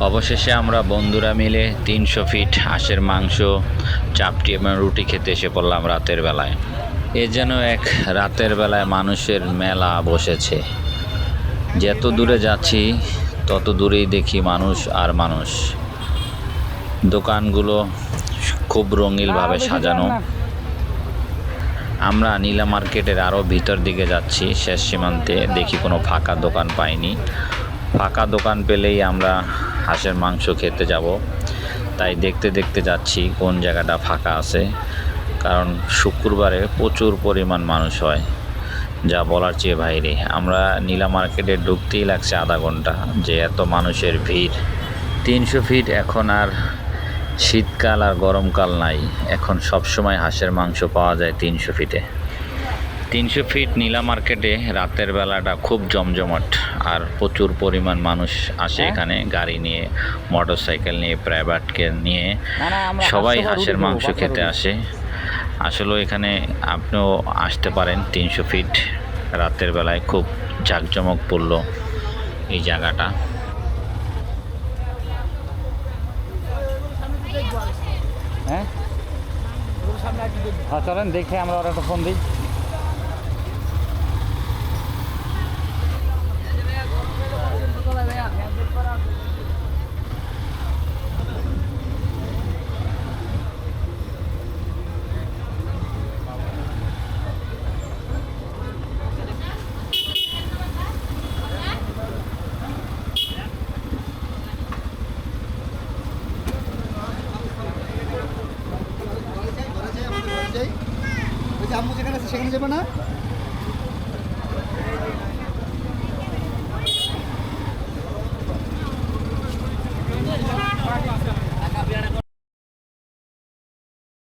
অবশেষে আমরা বন্ধুরা মিলে তিনশো ফিট হাঁসের মাংস চাপটি এবং রুটি খেতে এসে পড়লাম রাতের বেলায়। এ যেন এক রাতের বেলায় মানুষের মেলা বসেছে। যত দূরে যাচ্ছি তত দূরেই দেখি মানুষ আর মানুষ। দোকানগুলো খুব রঙিনভাবে সাজানো। আমরা নীলা মার্কেটের আরও ভিতর দিকে যাচ্ছি শেষ সীমান্তে দেখি কোনো ফাঁকা দোকান পাইনি। ফাঁকা দোকান পেলেই আমরা হাঁসের মাংস খেতে যাব। তাই দেখতে দেখতে যাচ্ছি কোন জায়গাটা ফাঁকা আছে। কারণ শুক্রবারে প্রচুর পরিমাণ মানুষ হয়, যা বলার চেয়ে বাইরে। আমরা নীলা মার্কেটে ঢুকতেই লাগছে আধা ঘণ্টা, যে এত মানুষের ভিড়। তিনশো ফিট এখন আর শীতকাল আর গরমকাল নাই। এখন সব সময় হাঁসের মাংস পাওয়া যায় তিনশো ফিটে তিনশো ফিট নীলা মার্কেটে রাতের বেলাটা খুব জমজমাট আর প্রচুর পরিমাণ মানুষ আসে এখানে গাড়ি নিয়ে মোটর সাইকেল নিয়ে। প্রাইভেটকে নিয়ে সবাই হাঁসের মাংস খেতে আসে। আসলে এখানে আপনিও আসতে পারেন তিনশো ফিট রাতের বেলায় খুব জাঁকজমকপূর্ণ এই জায়গাটা। হ্যাঁ? হ্যাঁ চলেন দেখে আমরা ওরা একটা ফোন দিই ওই যে আম্মু যেখানে আছে সেখানে যাবে না?